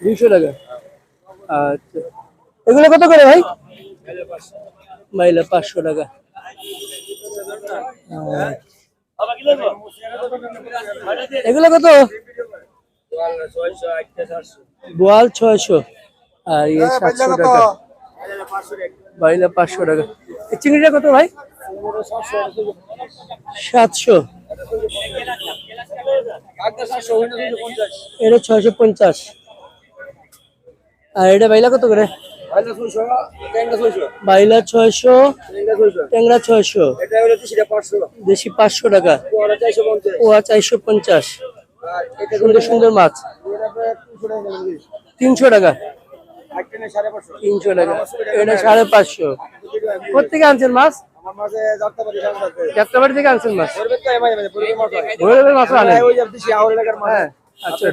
দুইশো টাকা। আচ্ছা। এগুলো কত করে ভাই? মাইলা পাঁচশো টাকা। এগুলো কত? বোয়াল ছয়শো। আর ইয়ে সাতশো টাকা। বাইলা পাঁচশো টাকা। চিংড়িটা কত ভাই? সাতশো। এটা ছয়শো পঞ্চাশ। আর এটা বাইলা কত করে? বাইলা ছয়শো ট্যাংরা ছয়শো। দেশি পাঁচশো টাকা। ওয়া চারশো পঞ্চাশ। সুন্দর সুন্দর মাছ। তিনশো টাকা তিনশো টাকা। এটা সাড়ে পাঁচশো। কোথেকে আনছেন মাছ? যাত্রাবাড়ি থেকে আনছেন। মাছ? ভৈরবের মাছ আনেন। হ্যাঁ আচ্ছা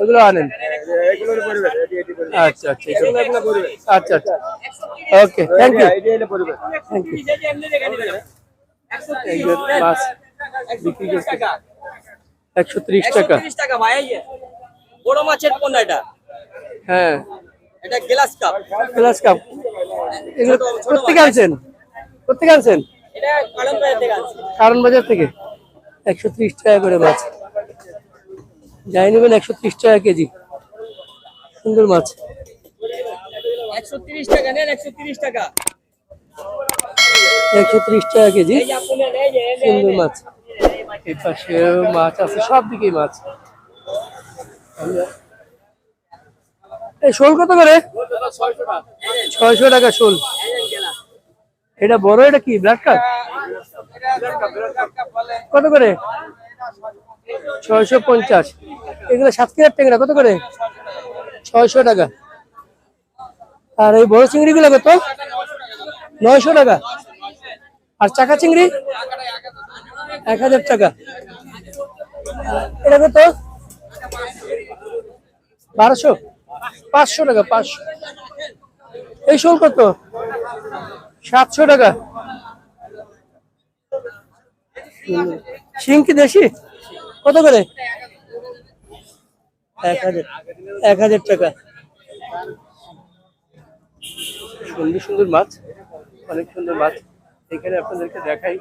ওগুলো আনেন। আচ্ছা আচ্ছা। আচ্ছা আচ্ছা। Okay thank you thank you মাছ বিক্রি করছে একশো ত্রিশ টাকা। টাকা ভাই বড় মাছের পোনা এটা। হ্যাঁ। এটা গ্লাস কাপ। Glass cup. এগুলো কোথেকে আনছেন? কোথেকে আনছেন? এটা কারণ বাইরে থেকে আনছি। কারণ বাজার থেকে? একশো ত্রিশ টাকা করে মাছ। যাই নেবেন একশো ত্রিশ টাকা কেজি। সুন্দর মাছ। একশো তিরিশ টাকা নেন একশো তিরিশ টাকা। একশো ত্রিশ টাকা কেজি। সুন্দর মাছ। এই পাশে মাছ আছে সব দিকেই মাছ। এই শোল কত করে? ছয়শো টাকা। শোল। এটা বড় এটা কি ব্লাড কাপ? কত করে? ছয়শো পঞ্চাশ। এগুলো সাত কেজি ট্যাংরা, কত করে? ছয়শো টাকা। আর এই বড় চিংড়িগুলো কত? নয়শো টাকা। আর চাকা চিংড়ি? এক হাজার টাকা। এটা কত? বারোশো? পাঁচশো টাকা, পাঁচশো। এই শোল কত? সাতশো টাকা। শিং কি দেশি? কত করে? এক হাজার এক হাজার টাকা। সুন্দর সুন্দর মাছ, অনেক সুন্দর মাছ। এখানে আপনাদেরকে দেখাই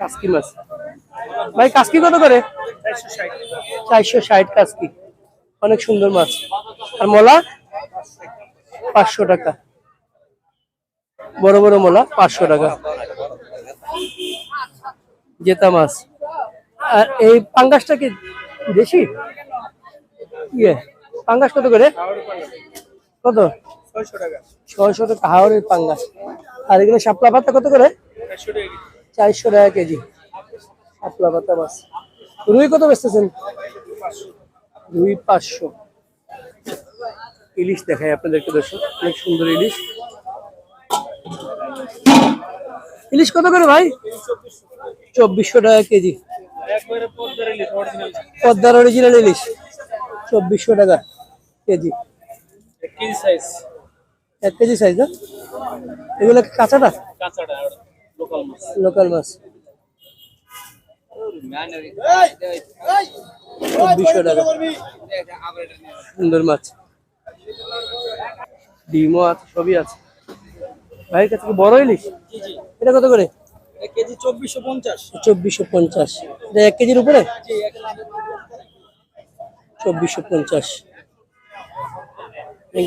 কাসকি মাছ। ভাই, কাসকি কত করে? চারশো ষাট। কাসকি। অনেক সুন্দর মাছ। আর মলা? পাঁচশো টাকা। বড় বড় মলা, পাঁচশো টাকা। জেতা মাছ। আর এই পাঙ্গাসটা কি দেশি? ইয়ে পাঙ্গাস কত করে? কত? ছয়শো টাকা। হাওড়ের পাঙ্গাস। আর এগুলো শাপলা পাতা কত করে? চারশো টাকা কেজি। শাপলা পাতা মাছ। রুই কত বেচতেছেন? রুই পাঁচশো। ইলিশ দেখাই আপনাদেরকে, দর্শক। অনেক সুন্দর ইলিশ। ইলিশ কত করে ভাই? চব্বিশশো টাকা কেজি। পদ্মার অরিজিনাল ইলিশ। চব্বিশশো টাকা কেজি। এক কেজি সাইজ না? এগুলো কি কাঁচাটা? লোকাল মাছ। চব্বিশশো টাকা। সুন্দর মাছ। ডিমও আছে সবই আছে। ভাইয়ের কাছে কি বড় ইলিশ? এটা কত করে? কেজি চব্বিশশো পঞ্চাশ। চব্বিশশো পঞ্চাশ। এটা এক কেজির উপরে? চব্বিশশো পঞ্চাশ।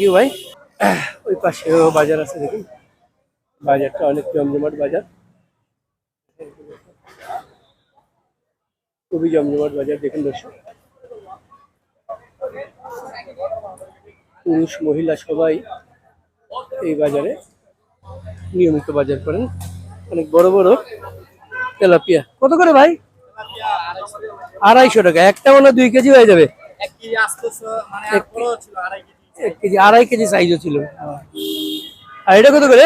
ইউ ভাই। ওই পাশেও বাজার আছে, দেখুন। বাজারটা অনেক জমজমাট বাজার। খুবই জমজমাট বাজার, দেখুন দর্শক। পুরুষ, মহিলা সবাই এই বাজারে নিয়মিত বাজার করেন। অনেক বড় বড় তেলাপিয়া। কত করে ভাই? আড়াইশো টাকা। একটা মনে দুই কেজি হয়ে যাবে। এক কেজি আসতেছে মানে আড়াই কেজি। আড়াই কেজি সাইজও ছিল। আর এটা কত করে?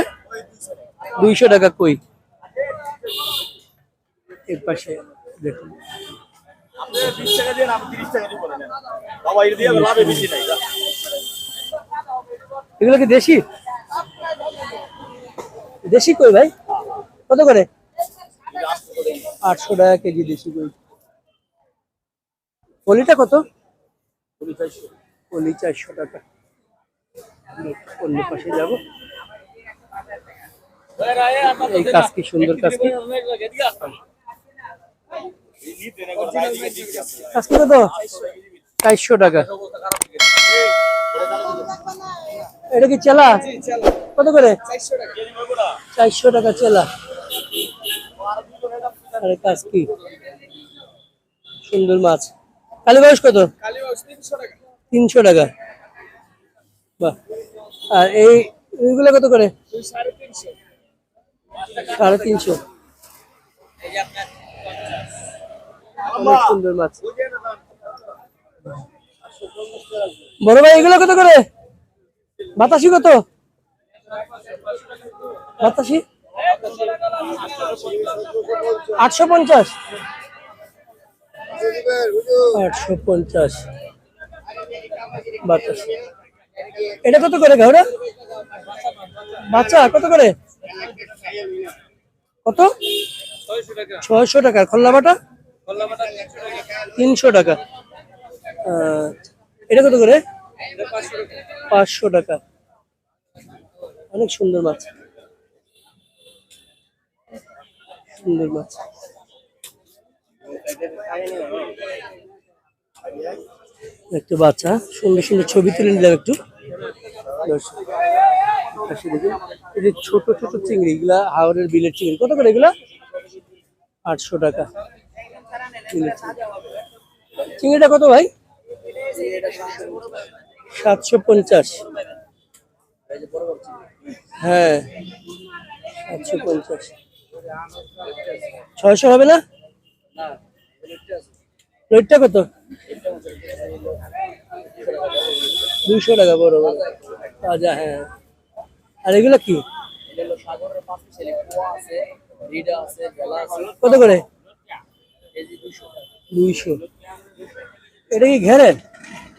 দুইশো টাকা কই? এর পাশে দেখুন। আপনি বিশ টাকা দিয়ে আমি তিরিশ টাকা দিয়ে বলেন। বাবা এটা দিয়ে লাভে বেশি নাই এগুলো কি দেশি? দেশি কই ভাই? কত করে। আটশো টাকা কেজি দেশি কই? পলিটা কত? পলি চারশো টাকা অন্য পাশে যাব এই কাজ কি সুন্দর কাজ কি চারশো টাকা এটা কি চেলা কত করে চারশো টাকা চেলা আরে কাজ কি সুন্দর মাছ কালী বয়স কত? তিনশো টাকা। বাহ। আর এই এইগুলো কত করে? সাড়ে তিনশো। সুন্দর মাছ। বড় ভাই এগুলো কত করে? বাতাসি কত? বাতাসি? আটশো পঞ্চাশ। আটশো পঞ্চাশ। বাতাস। এটা কত করে ঘরে বাচ্চা, কত করে? কত? ছয়শো টাকা। খোল্লা বাটা? তিনশো টাকা। এটা কত করে? পাঁচশো টাকা। অনেক সুন্দর মাছ। সুন্দর মাছ। একটু বাচ্চা, সুন্দর সুন্দর ছবি তুলে নিলাম একটু। ছোট ছোট চিংড়ি, এগুলা হাওড়ের বিলের চিংড়ি। কত করে এগুলা? আটশো টাকা। চিংড়িটা কত ভাই? সাতশো পঞ্চাশ। হ্যাঁ সাতশো পঞ্চাশ। ছয়শো হবে না? রেটটা কত? দুইশো টাকা বড় বড়। তাজা হ্যাঁ। আর এগুলো কি? কত করে? দুইশো এটা কি ঘেরে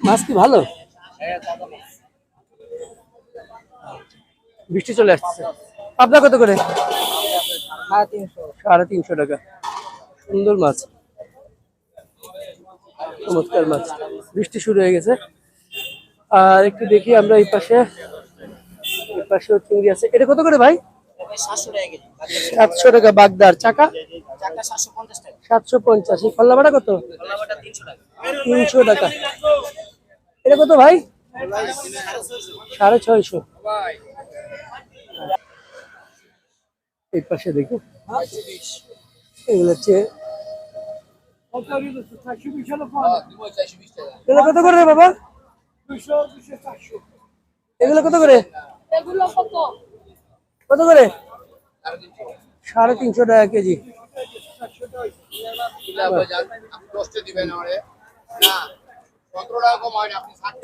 মাছ কি ভালো? বৃষ্টি চলে আসছে। আপনার কত করে? সাড়ে তিনশো টাকা। সুন্দর মাছ। চমৎকার মাছ। বৃষ্টি শুরু হয়ে গেছে। আর একটু দেখি আমরা এই পাশে। এই পাশেও চিংড়ি আছে। এটা কত করে ভাই? সাতশো টাকা বাগদার। চাকা? সাতশো পঞ্চাশ। এই ভাড়া কত? তিনশো টাকা। এটা কত ভাই? সাড়ে ছয়শো। এই পাশে দেখি। এগুলো হচ্ছে এগুলো কত করে বাবা? এগুলো কত করে? কত? কত করে? সাড়ে তিনশো টাকা কেজি।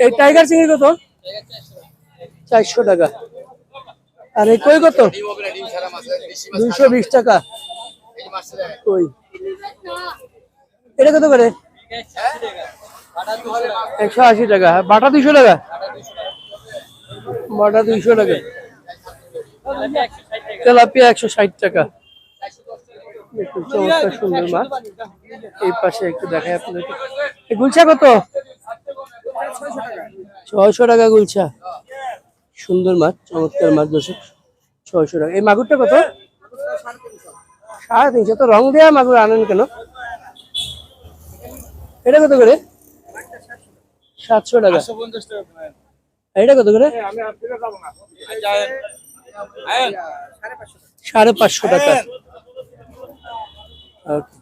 এই টাইগার চিংড়ি কত? চারশো টাকা। আর এই কই কত? দুইশো বিশ টাকা। কই? এটা কত করে? একশো আশি টাকা। বাটা দুইশো টাকা? বাটা দুইশো টাকা। তেলাপিয়া একশো ষাট টাকা। চমৎকার সুন্দর মাছ এই পাশে একটু দেখাই আপনাদেরকে। গুলছা কত? ছয়শো টাকা গুলছা সুন্দর মাছ চমৎকার মাছ দর্শক। ছয়শো টাকা। এই মাগুরটা কত? সাড়ে তিনশো। তো রং দেওয়া মাগুর আনেন কেন? এটা কত করে? সাতশো টাকা। এটা কত করে? সাড়ে পাঁচশো টাকা।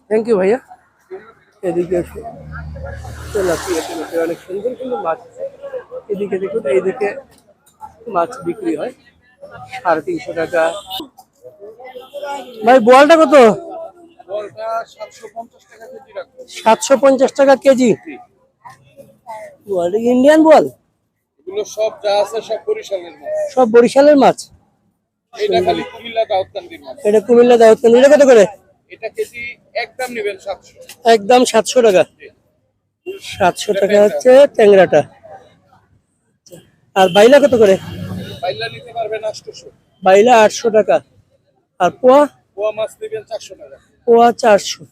থ্যাংক ইউ ভাইয়া। এদিকে অনেক সুন্দর সুন্দর মাছ। এদিকে দেখুন, এইদিকে মাছ বিক্রি হয়। সাড়ে তিনশো টাকা। ভাই বলটা কত? সাতশো পঞ্চাশ টাকা কেজি ইন্ডিয়ান এগুলো সব যা আছে সব বরিশালের মাছ। সব বরিশালের মাছ? এটা খালি কুমিল্লা দাউদকান্দির মাছ। এটা কুমিল্লা এটা কত করে? এটা কেজি একদম নেবেন সাতশো। একদম সাতশো টাকা। সাতশো টাকা হচ্ছে ট্যাংরাটা। আর বাইলা কত করে? পাইলা নিতে পারবেন আটশোশো। বাইলা আটশো টাকা। আর পোয়া? পোয়া মাছ নেবেন চারশো টাকা। পোয়া চারশো।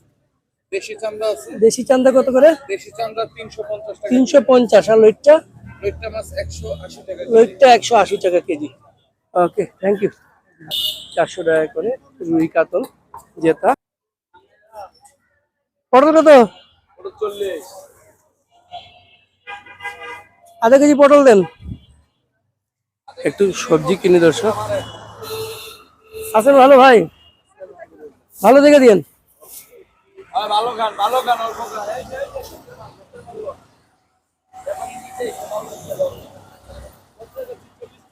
দেশি চান্দা আছে? দেশি চান্দা কত করে? দেশি চান্দা তিনশো পঞ্চাশ টাকা তিনশো পঞ্চাশ। আর লইটটা? লইট্টা মাছ একশো আশি টাকা একশো আশি টাকা কেজি। ওকে থ্যাংক ইউ চারশো টাকা করে রুই কাতল জেতা। পটল কত? আধা কেজি পটল দেন। একটু সবজি কিনে দর্শক। আছেন ভালো ভাই? ভালো দেখে দিন ভালো গান ভালো গান অল্প গান। এই যে, এই যে।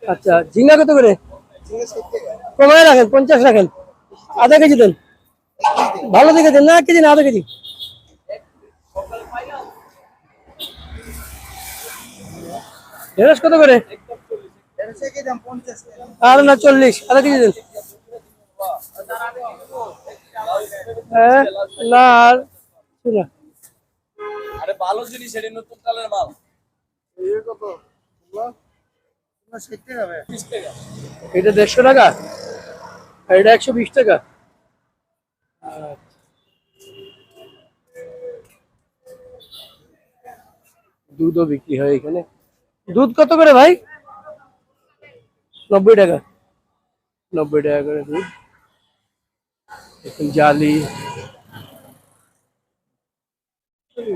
আচ্ছা ঝিঙ্গা কত করে? কমায় রাখেন পঞ্চাশ রাখেন। আধা কেজি দেন। ভালো দেখে দেন না এক কেজি না আধা কেজি। ঢেঁড়স কত করে? আর না চল্লিশ আধা কেজি দেন। হ্যাঁ না আর আরে ভালো জিনিস এটি নতুন কালের মাল। এটা দেড়শো টাকা? এটা একশো বিশ টাকা? দুধও বিক্রি হয় এখানে। দুধ কত করে ভাই? নব্বই টাকা। নব্বই টাকা করে দুধ।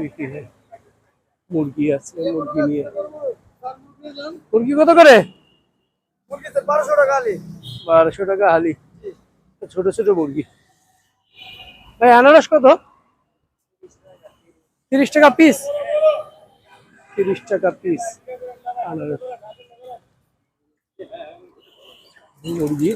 বিক্রি হয় মুরগি আছে, মুরগি নিয়ে। মুরগি কত করে? বারোশো টাকা হালি। ছোট ছোট মুরগি। ভাই, আনারস কত? তিরিশ টাকা পিস তিরিশ টাকা পিস আনারস। মুরগি।